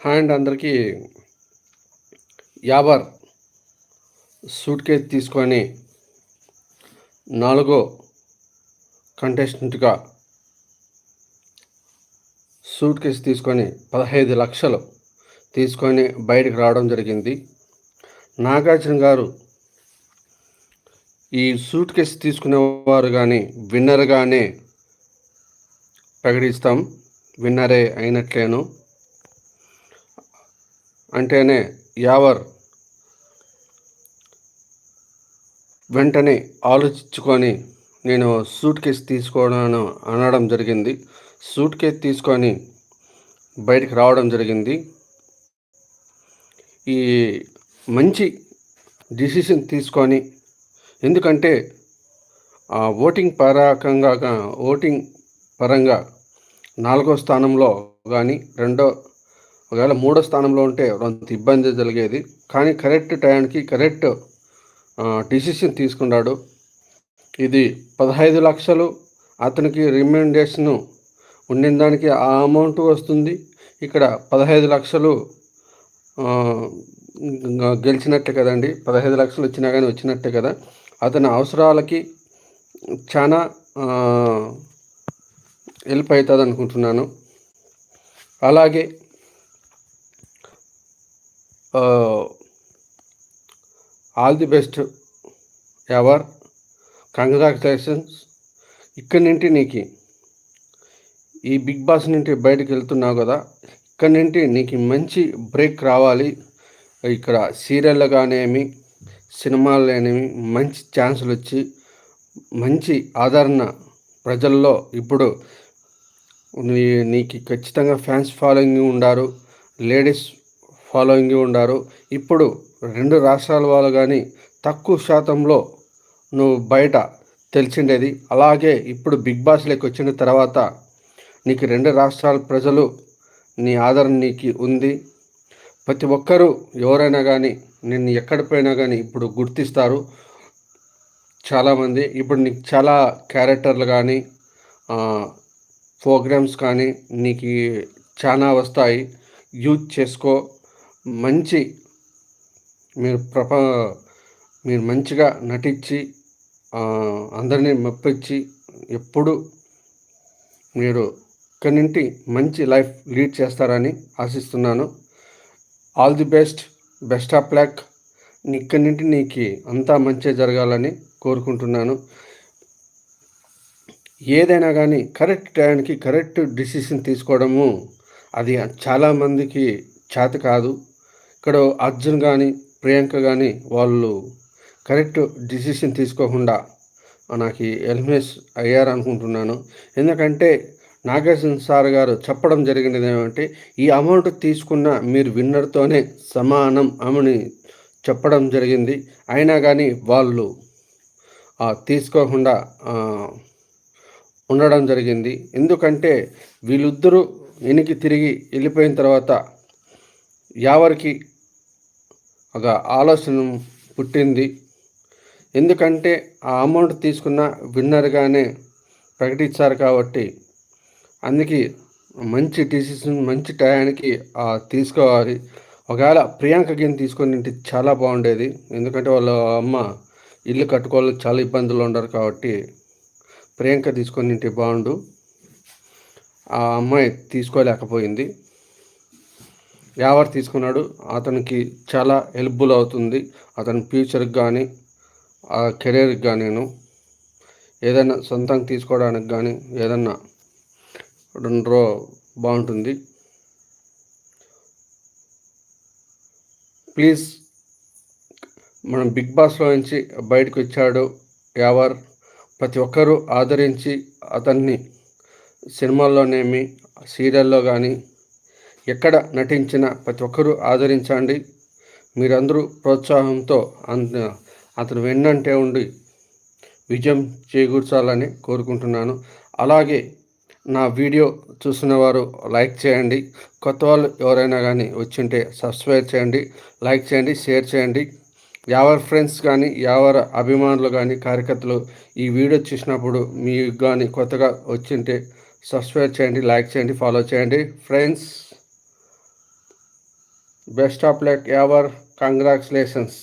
And అందరికీ. యాబర్ suit case తీసుకొని నాలుగో కంటెస్టెంట్గా సూట్ కేసు తీసుకొని పదహైదు లక్షలు తీసుకొని బయటకు రావడం జరిగింది. నాగార్జున గారు ఈ సూట్ కేసు తీసుకునేవారు కానీ విన్నర్గానే ప్రకటిస్తాం. విన్నరే అయినట్లేను. అంటేనే యావర్ వెంటనే ఆలోచించుకొని నేను సూట్ కేసు తీసుకోవడం అనడం జరిగింది. సూట్ కేసు తీసుకొని బయటకు రావడం జరిగింది. ఈ మంచి డిసిషన్ తీసుకొని ఎందుకంటే ఓటింగ్ పరకంగా ఓటింగ్ పరంగా నాలుగో స్థానంలో కానీ రెండో ఒకవేళ మూడో స్థానంలో ఉంటే కొంత ఇబ్బంది జరిగేది. కానీ కరెక్ట్ టైంకి కరెక్ట్ డిసిషన్ తీసుకున్నాడు. ఇది పదహైదు లక్షలు అతనికి రిమెండేషన్ ఉండిన దానికి ఆ అమౌంట్ వస్తుంది. ఇక్కడ పదహైదు లక్షలు గెలిచినట్టే కదండి. పదహైదు లక్షలు వచ్చినా కానీ వచ్చినట్టే కదా. అతని అవసరాలకి చాలా హెల్ప్ అవుతుంది అనుకుంటున్నాను అలాగే all the best ever congratulations ఇక్కడి నుండి నీకు ఈ బిగ్ బాస్ నుండి బయటకు వెళ్తున్నావు కదా ఇక్కడి నుండి నీకు మంచి బ్రేక్ రావాలి. ఇక్కడ సీరియల్లో కానేమి సినిమాలనేమి మంచి ఛాన్సులు వచ్చి మంచి ఆదరణ ప్రజల్లో ఇప్పుడు నీ నీకు ఖచ్చితంగా ఫ్యాన్స్ ఫాలోయింగ్ ఉండారు. లేడీస్ ఫాలోయింగ్ ఉండారు. ఇప్పుడు రెండు రాష్ట్రాల వాళ్ళు కానీ తక్కువ శాతంలో నువ్వు బయట తెలిసిండేది. అలాగే ఇప్పుడు బిగ్ బాస్లోకి వచ్చిన తర్వాత నీకు రెండు రాష్ట్రాల ప్రజలు నీ ఆదరణ నీకు ఉంది. ప్రతి ఒక్కరూ ఎవరైనా కానీ నిన్ను ఎక్కడ పోయినా కానీ ఇప్పుడు గుర్తిస్తారు. చాలామంది ఇప్పుడు నీకు చాలా క్యారెక్టర్లు కానీ ప్రోగ్రామ్స్ కానీ నీకు చాలా వస్తాయి. యూజ్ చేసుకో. మంచి మీరు ప్రప మీరు మంచిగా నటించి అందరినీ మెప్పించి ఎప్పుడు మీరు ఇక్కడి నుండి మంచి లైఫ్ లీడ్ చేస్తారని ఆశిస్తున్నాను. All the best best of luck. ఇక్కడి నుండి నీకు అంతా మంచి జరగాలని కోరుకుంటున్నాను. ఏదైనా కానీ కరెక్ట్ టైంకి కరెక్ట్ డిసిషన్ తీసుకోవడము అది చాలామందికి చేత కాదు. ఇక్కడ అర్జున్ కానీ ప్రియాంక కానీ వాళ్ళు కరెక్ట్ డిసిషన్ తీసుకోకుండా నాకు ఎల్మిస్ అయ్యారనుకుంటున్నాను. ఎందుకంటే నాగార్జున సార్ గారు చెప్పడం జరిగినది ఏమంటే ఈ అమౌంట్ తీసుకున్న మీరు విన్నర్తోనే సమానం అమని చెప్పడం జరిగింది. అయినా కానీ వాళ్ళు తీసుకోకుండా ఉండడం జరిగింది. ఎందుకంటే వీళ్ళిద్దరూ వెనక్కి తిరిగి వెళ్ళిపోయిన తర్వాత ఎవరికి ఒక ఆలోచన పుట్టింది. ఎందుకంటే ఆ అమౌంట్ తీసుకున్న విన్నర్గానే ప్రకటించారు కాబట్టి అందుకే మంచి డిసిషన్ మంచి టయానికి తీసుకోవాలి. ఒకవేళ ప్రియాంక గేమ్ తీసుకొని చాలా బాగుండేది. ఎందుకంటే వాళ్ళ అమ్మ ఇల్లు కట్టుకోవాలి చాలా ఇబ్బందులు ఉండరు కాబట్టి ప్రియాంక తీసుకొని బాగుండు. ఆ అమ్మాయి తీసుకోలేకపోయింది. ఎవరు తీసుకున్నాడు. అతనికి చాలా హెల్ప్ఫుల్ అవుతుంది. అతని ఫ్యూచర్కి కానీ ఆ కెరీర్కి కానీ ఏదైనా సొంతంగా తీసుకోవడానికి కానీ ఏదన్నా రో బాగుంటుంది ప్లీజ్ మనం బిగ్ బాస్లో నుంచి బయటకు వచ్చాడు యావర్. ప్రతి ఒక్కరూ ఆదరించి అతన్ని సినిమాల్లోనేమి సీరియల్లో కానీ ఎక్కడ నటించిన ప్రతి ఒక్కరూ ఆదరించండి. మీరందరూ ప్రోత్సాహంతో అతను వెన్నంటే ఉండి విజయం చేకూర్చాలని కోరుకుంటున్నాను. అలాగే నా వీడియో చూసిన వారు లైక్ చేయండి. కొత్త వాళ్ళు ఎవరైనా కానీ వచ్చింటే సబ్స్క్రైబ్ చేయండి లైక్ చేయండి షేర్ చేయండి. ఎవరి ఫ్రెండ్స్ కానీ ఎవరి అభిమానులు కానీ కార్యకర్తలు ఈ వీడియో చూసినప్పుడు మీకు కానీ కొత్తగా వచ్చింటే సబ్స్క్రైబ్ చేయండి లైక్ చేయండి ఫాలో చేయండి. Friends best of luck ever congratulations